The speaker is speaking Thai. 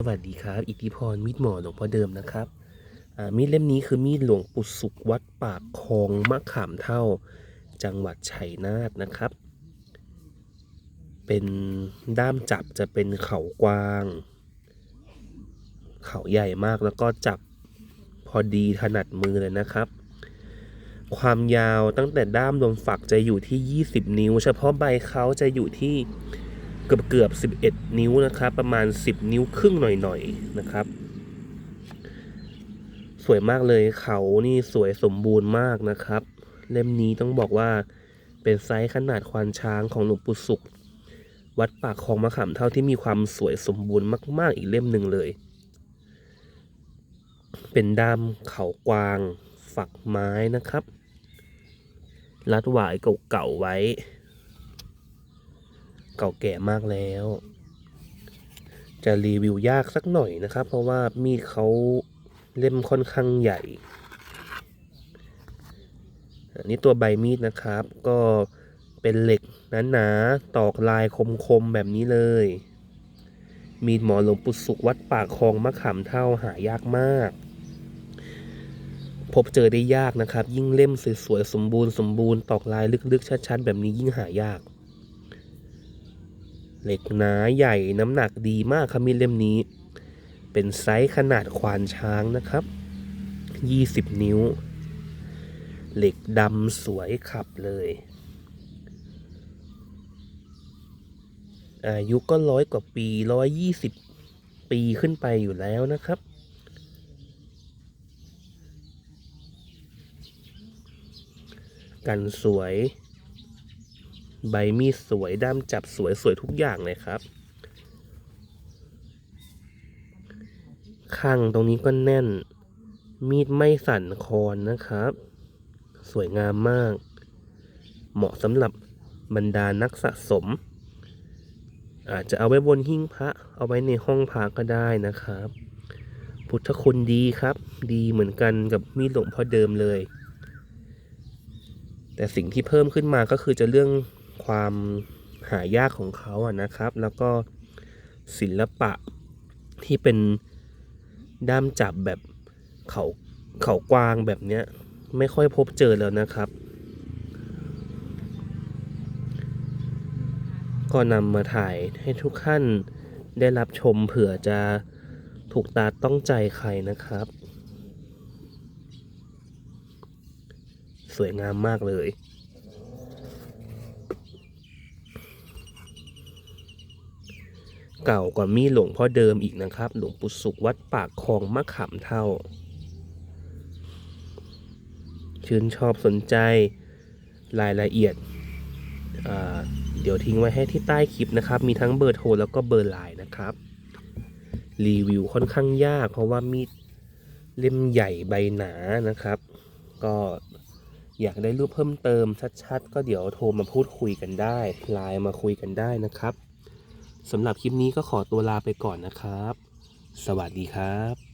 สวัสดีครับ อิทธิพรมีดหมอหลวงพ่อเดิมนะครับมีดเล่มนี้คือมีดหลวงปู่สุขวัดปากคลองมะขามเท่า จังหวัดชัยนาทนะครับ เป็นด้ามจับจะเป็นเขากวาง เขาใหญ่มากแล้วก็จับพอดีถนัดมือเลยนะครับ ความยาวตั้งแต่ด้ามรวมฝักจะอยู่ที่ 20 นิ้ว เฉพาะใบเขาจะอยู่ที่ เกือบเกือบ 11 นิ้วนะครับ ประมาณ 10 นิ้วครึ่งหน่อยๆนะครับ สวยมากเลยเขานี่สวยสมบูรณ์มากนะครับ เล่มนี้ต้องบอกว่าเป็นไซส์ขนาดควานช้างของหลวงปู่สุข วัดปากคลองมะขามเท่าที่มีความสวยสมบูรณ์มาก ๆ อีกเล่มหนึ่งเลย เป็นด้ามเขากวาง ฝักไม้นะครับ รัดหวายเก่าๆไว้ เก่าแก่มากแล้ว จะรีวิวยากสักหน่อยนะครับ เพราะว่ามีดเขาเล่มค่อนข้างใหญ่อันนี้ตัวใบมีดนะครับ ก็เป็นเหล็กหนาๆตอกลายคมๆแบบนี้เลย มีดหมอหลวงปู่สุวัดปากคลองมะขามเท่าหายากมาก พบเจอได้ยากนะครับ ยิ่งเล่มสวยๆสมบูรณ์สมบูรณ์ตอกลายลึกๆชัดๆ แบบนี้ยิ่งหายาก เหล็กหนาใหญ่น้ำหนักดีมากครับมีดเล่มนี้ เป็นไซส์ขนาดควานช้างนะครับ 20 นิ้ว เหล็กดำสวยขับเลย อายุก็ร้อยกว่าปีร้อยยี่สิบปีขึ้นไปอยู่แล้วนะครับกันสวย ใบมีดสวยด้ามจับสวยสวยทุกอย่างเลยครับ ข้างตรงนี้ก็แน่น มีดไม่สั่นคอนนะครับ สวยงามมาก เหมาะสำหรับบรรดานักสะสม อาจจะเอาไว้บนหิ้งพระ เอาไว้ในห้องพระก็ได้นะครับ พุทธคุณดีครับ ดีเหมือนกันกับมีดหลวงพ่อเดิมเลยแต่สิ่งที่เพิ่มขึ้นมาก็คือจะเรื่อง ความหายากของเขาอะนะครับ แล้วก็ศิลปะที่เป็นด้ามจับแบบเขาเขากวางแบบเนี้ยไม่ค่อยพบเจอแล้วนะครับ ก็นำมาถ่ายให้ทุกท่านได้รับชมเผื่อจะถูกตาต้องใจใครนะครับ สวยงามมากเลย เก่ากว่ามีหลวงพ่อเดิมอีกนะครับ หลวงปู่สุขวัดปากคลองมะขามเท่า ชื่นชอบสนใจรายละเอียด เดี๋ยวทิ้งไว้ให้ที่ใต้คลิปนะครับ มีทั้งเบอร์โทรแล้วก็เบอร์ไลน์นะครับ รีวิวค่อนข้างยาก เพราะว่ามีดเล่มใหญ่ใบหนานะครับ ก็อยากได้รูปเพิ่มเติมชัดๆ ก็เดี๋ยวโทรมาพูดคุยกันได้ไลน์มาคุยกันได้นะครับ สำหรับคลิปนี้ก็ขอตัวลาไปก่อนนะครับ สวัสดีครับ